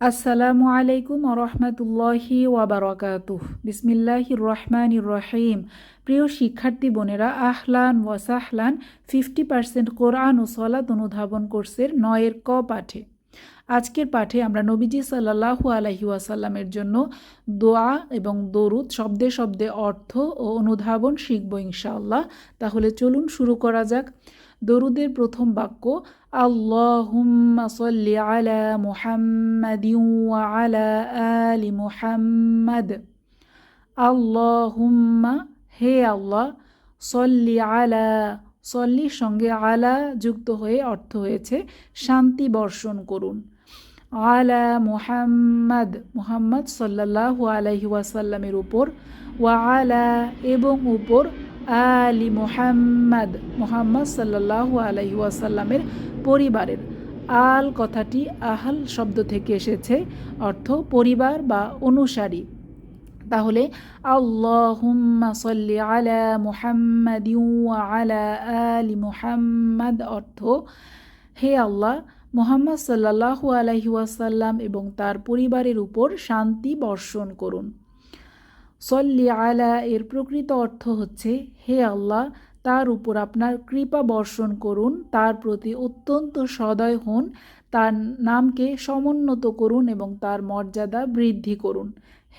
আসসালামু আলাইকুম রহমতুল্লাহি ওয়াবারকাতুহ বিসমিল্লাহির রহমানির রহিম প্রিয় শিক্ষার্থী বোনেরা, আহলান ওয়াসাহলান ফিফটি পার্সেন্ট কোরআন ও সলাত অনুধাবন কোর্সের নয়ের ক পাঠে। আজকের পাঠে আমরা নবীজি সাল্লাহু আলহি ওয়াসাল্লামের জন্য দোয়া এবং দরুদ শব্দে শব্দে অর্থ ও অনুধাবন শিখব ইনশাআল্লাহ। তাহলে চলুন শুরু করা যাক। দরুদের প্রথম বাক্য, আল্লাহুম্মা সাল্লি আলা মুহাম্মাদিন আলা আলি মুহাম্মাদ। আল্লাহুম্মা, হে আল্লাহ, সল্লি আলা, সল্লির সঙ্গে আলা যুক্ত হয়ে অর্থ হয়েছে, শান্তি বর্ষণ করুন। আলা মুহাম্মদ মুহাম্মদ সাল্লাল্লাহু আলাইহি ওয়াসাল্লামের উপর, ওয়া আলা, এবং উপর আলি মুহাম্মদ, মোহাম্মদ সাল্লাল্লাহু আলাইহি ওয়াসাল্লামের পরিবারের। আল কথাটি আহাল শব্দ থেকে এসেছে, অর্থ পরিবার বা অনুসারী। তাহলে, আল্লাহুম্মা সাল্লি আলা মুহাম্মাদ আলা আলি মুহাম্মাদ অর্থ, হে আল্লাহ, মোহাম্মদ সাল্লাল্লাহু আলাইহি ওয়াসাল্লাম এবং তার পরিবারের উপর শান্তি বর্ষণ করুন। সল্লি আলা, এর প্রকৃত অর্থ হচ্ছে, হে আল্লাহ, তার উপর আপনার কৃপা বর্ষণ করুন, তার প্রতি অত্যন্ত সদয় হন, তার নামকে সমুন্নত করুন এবং তার মর্যাদা বৃদ্ধি করুন।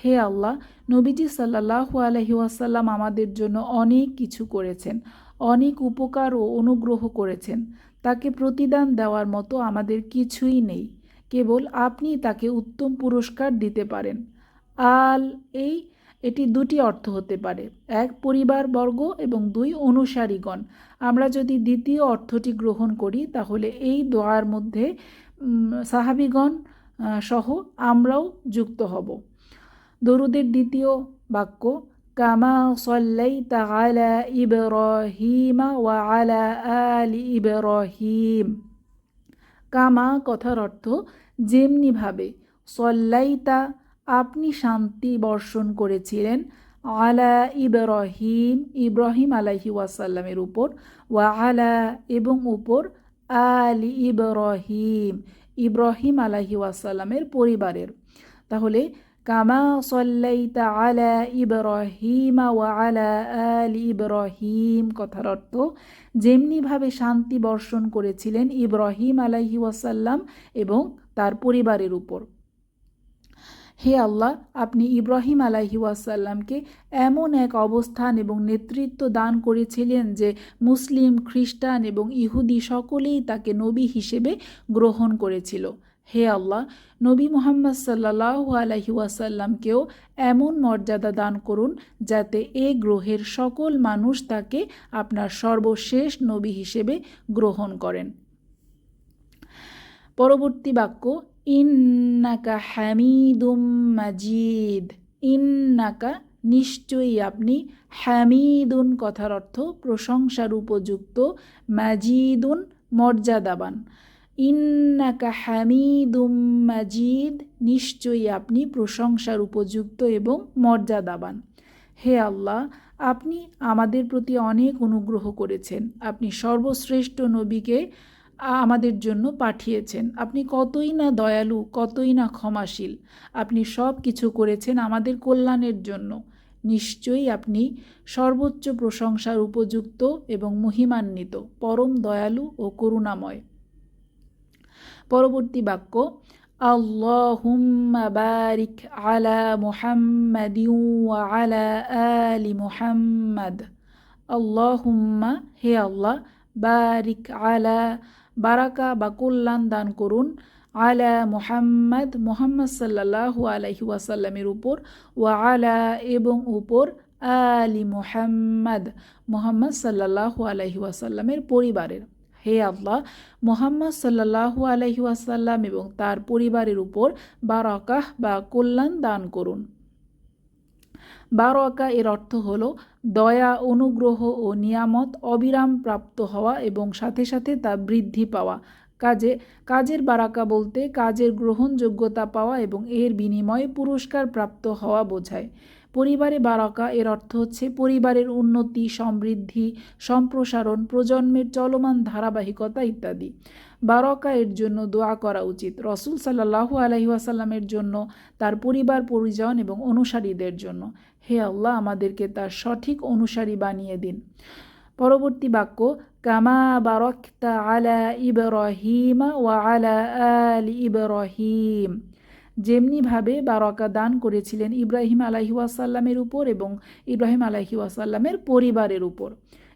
হে আল্লাহ, নবীজি সাল্লাহু আলহি ওয়াসাল্লাম আমাদের জন্য অনেক কিছু করেছেন, অনেক উপকার ও অনুগ্রহ করেছেন। তাকে প্রতিদান দেওয়ার মতো আমাদের কিছুই নেই, কেবল আপনি তাকে উত্তম পুরস্কার দিতে পারেন। আল, এই এটি দুটি অর্থ হতে পারে। এক, পরিবারবর্গ এবং দুই, অনুসারীগণ। আমরা যদি দ্বিতীয় অর্থটি গ্রহণ করি, তাহলে এই দোয়ার মধ্যে সাহাবিগণ সহ আমরাও যুক্ত হব। দরুদের দ্বিতীয় বাক্য, কামা সল্লাই তালা ইবরহিমা ওয়া আলা আলি ইবরহিম। কামা কথার অর্থ, যেমনিভাবে, সল্লাইতা আপনি শান্তি বর্ষণ করেছিলেন আলা ইব্রাহিম ইব্রাহিম আলাহি ওয়াসাল্লামের উপর ওয়া আলা এবং উপর আলি ইব্রাহিম ইব্রাহিম আলাহি ওয়াসাল্লামের পরিবারের। তাহলে, কামা সল্লাইতা আলা ইব্রাহিম ওয়া আলা আলি ইব্রাহিম, কথার অর্থ যেমনিভাবে শান্তি বর্ষণ করেছিলেন ইব্রাহিম আলাহি ওয়াসাল্লাম এবং তার পরিবারের উপর। হে আল্লাহ, আপনি ইব্রাহিম আলাহি ওয়াসাল্লামকে এমন এক অবস্থান এবং নেতৃত্ব দান করেছিলেন যে মুসলিম, খ্রিস্টান এবং ইহুদি সকলেই তাকে নবী হিসেবে গ্রহণ করেছিল। হে আল্লাহ, নবী মোহাম্মদ সাল্লাহ আলহি ওয়াসাল্লামকেও এমন মর্যাদা দান করুন যাতে এ গ্রহের সকল মানুষ তাকে আপনার সর্বশেষ নবী হিসেবে গ্রহণ করেন। পরবর্তী বাক্য ইন্নাকা হামিদুম মাজিদ। ইন্নাকা, নিশ্চয়ই আপনি হ্যামিদুন কথার অর্থ প্রশংসার উপযুক্ত, মাজিদুন মর্যাদাবান। ইন্নাকা হামিদুম মাজিদ, নিশ্চয়ই আপনি প্রশংসার উপযুক্ত এবং মর্যাদাবান। হে আল্লাহ, আপনি আমাদের প্রতি অনেক অনুগ্রহ করেছেন। আপনি সর্বশ্রেষ্ঠ নবীকে আমাদের জন্য পাঠিয়েছেন। আপনি কতই না দয়ালু, কতই না ক্ষমাশীল। আপনি সব কিছু করেছেন আমাদের কল্যাণের জন্য। নিশ্চয়ই আপনি সর্বোচ্চ প্রশংসার উপযুক্ত এবং মহিমান্বিত, পরম দয়ালু ও করুণাময়। পরবর্তী বাক্য, আল্লাহুম্মা বারিক আলা মুহাম্মাদ আলা আলি মুহাম্মাদ। আল্লাহুম্মা, হে আল্লাহ, বারিক আলা বারাকা বা কল্যাণ দান করুন আলা মুহাম্মদ মোহাম্মদ সাল্লাহু আলহি ওয়াসাল্লামের উপর ওয়া আলা এবং উপর আলী মুহাম্মদ মোহাম্মদ সাল্লাহু আলহি ওয়াসাল্লামের পরিবারের। হে আল্লাহ, মোহাম্মদ সাল্লাহু আলহি ওয়াসাল্লাম এবং তার পরিবারের উপর বারাকাহ বা কল্যাণ দান করুন। বারোয়াকা এর অর্থ হল দয়া, অনুগ্রহ ও নিয়ামত অবিরাম প্রাপ্ত হওয়া এবং সাথে সাথে তা বৃদ্ধি পাওয়া। কাজে, কাজের বারাকা বলতে কাজের গ্রহণযোগ্যতা পাওয়া এবং এর বিনিময়ে পুরস্কার প্রাপ্ত হওয়া বোঝায়। পরিবারে বারাকা, এর অর্থ হচ্ছে পরিবারের উন্নতি, সমৃদ্ধি, সম্প্রসারণ, প্রজন্মের চলমান ধারাবাহিকতা ইত্যাদি। বারকা এর জন্য দোয়া করা উচিত। রসুল সাল্লাহু আলহি ওয়াসাল্লামের জন্য, তার পরিবার, পরিজন এবং অনুসারীদের জন্য। হে আল্লাহ, আমাদেরকে তার সঠিক অনুসারী বানিয়ে দিন। পরবর্তী বাক্য, কামা বারকতা আলা ইব্রাহিম ওয়া আলা আল ইব্রাহিম। যেমনিভাবে বারকা দান করেছিলেন ইব্রাহিম আলাহি উপর এবং ইব্রাহিম আলাহি ওয়াসাল্লামের পরিবারের উপর।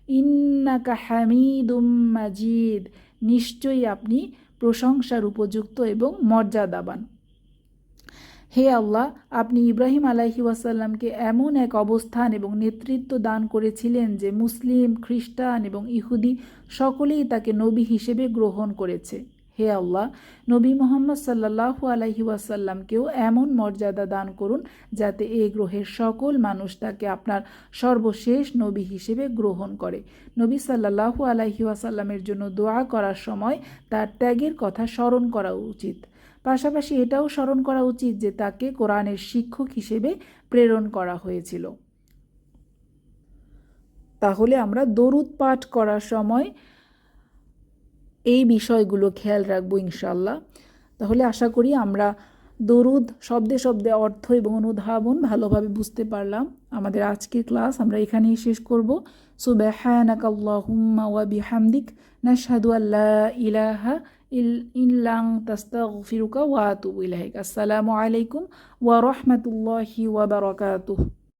ইন্নাকা হামিদুম মাজিদ। নিশ্চয়ই আপনি প্রশংসার উপযুক্ত এবং মর্যাদাবান। হে আল্লাহ, আপনি ইব্রাহিম আলাহি ওয়াসাল্লামকে এমন এক অবস্থান এবং নেতৃত্ব দান করেছিলেন যে মুসলিম, খ্রিস্টান এবং ইহুদি সকলেই তাকে নবী হিসেবে গ্রহণ করেছে। হে আল্লাহ, নবী মোহাম্মদ সাল্লাহু আলাহি ওয়াসাল্লামকেও এমন মর্যাদা দান করুন যাতে এই গ্রহের সকল মানুষ তাকে আপনার সর্বশেষ নবী হিসেবে গ্রহণ করে। নবী সাল্লাহু আলাহি ওয়াসাল্লামের জন্য দোয়া করার সময় তার ত্যাগের কথা স্মরণ করা উচিত। পাশাপাশি এটাও স্মরণ করা উচিত যে তাকে কোরআনের শিক্ষক হিসেবে প্রেরণ করা হয়েছিল। তাহলে আমরা দরুদ পাঠ করার সময় এই বিষয়গুলো খেয়াল রাখব ইনশাল্লাহ তাহলে আশা করি আমরা দরুদ, শব্দে শব্দে অর্থ এবং অনুধাবন ভালোভাবে বুঝতে পারলাম। আমাদের আজকের ক্লাস আমরা এখানেই শেষ করব। সুবাহানাকাল্লাহুম্মা ওয়া বিহামদিক, নাশহাদু আল্লা ইলাহা ইল্লাং তাস্তাগফিরুকা ওয়া আতুবু ইলাইক। আসসালামু আলাইকুম ওয়া রাহমাতুল্লাহি ওয়া বারাকাতুহু।